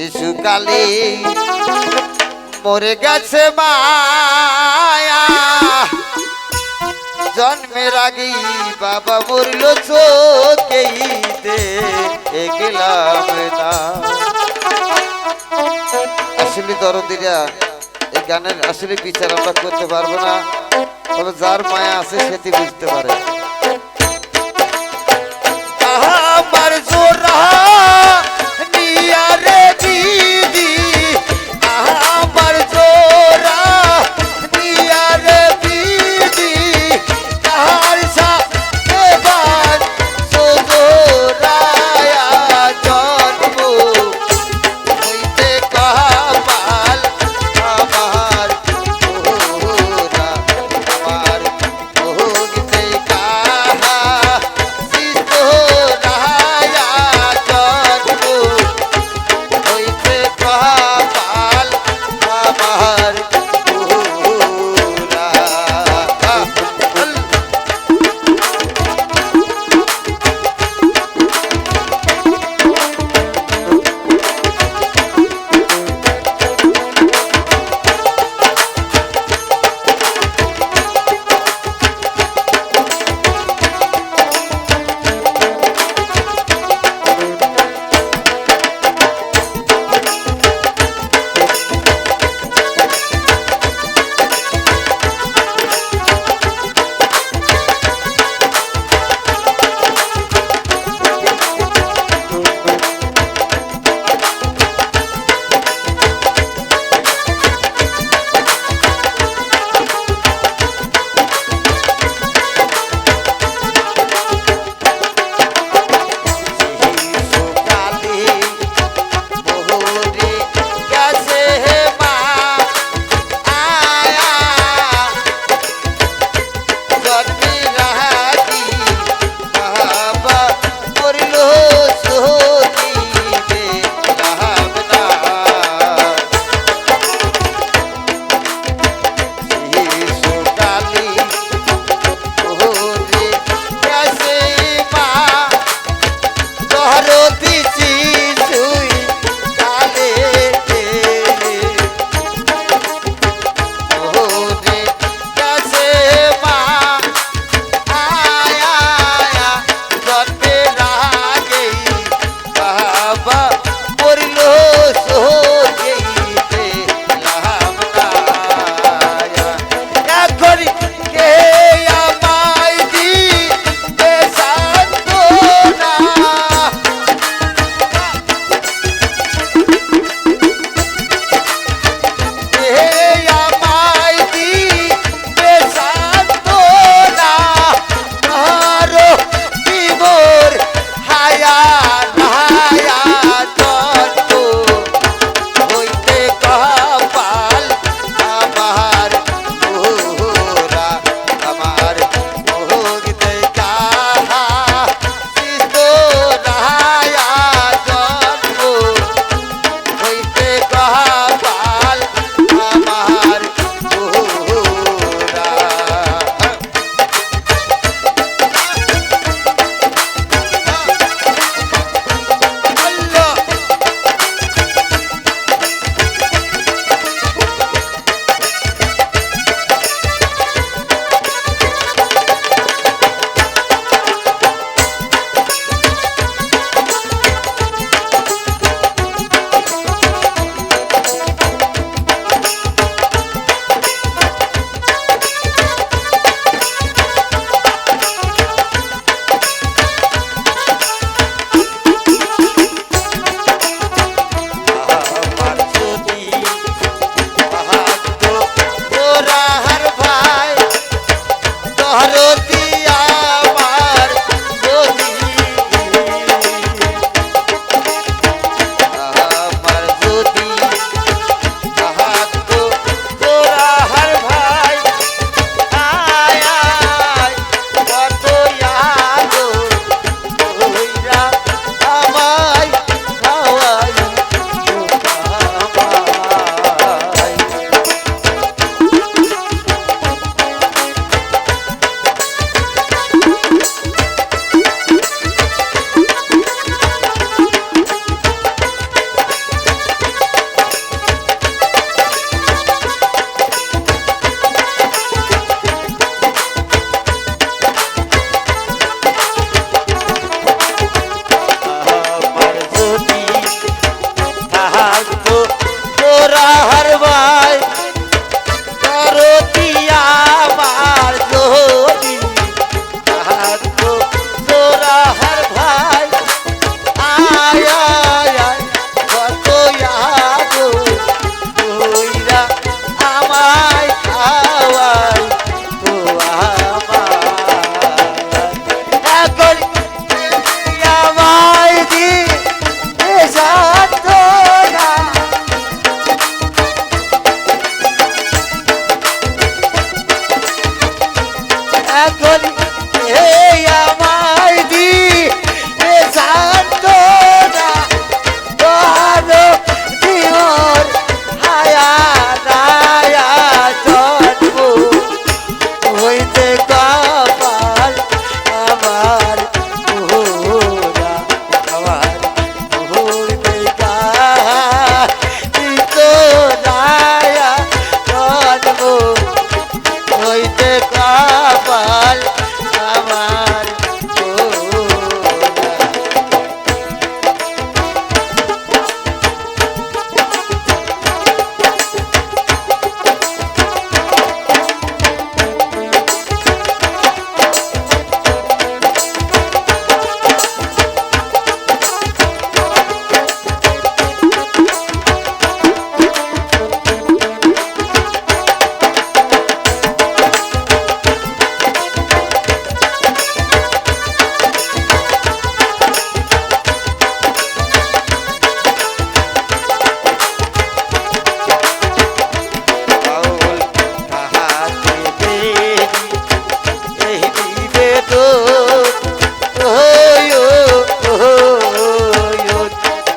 শিশুকালে মরে গেছে মায়া। জন্মের আগে বাবা মরল চোখেই দে গেলাম না। আসলে দরদিরা, এই গানের আসলে বিচার আমরা করতে পারব না। তবে যার মায়া আছে সেটি বুঝতে পারে। আমার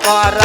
para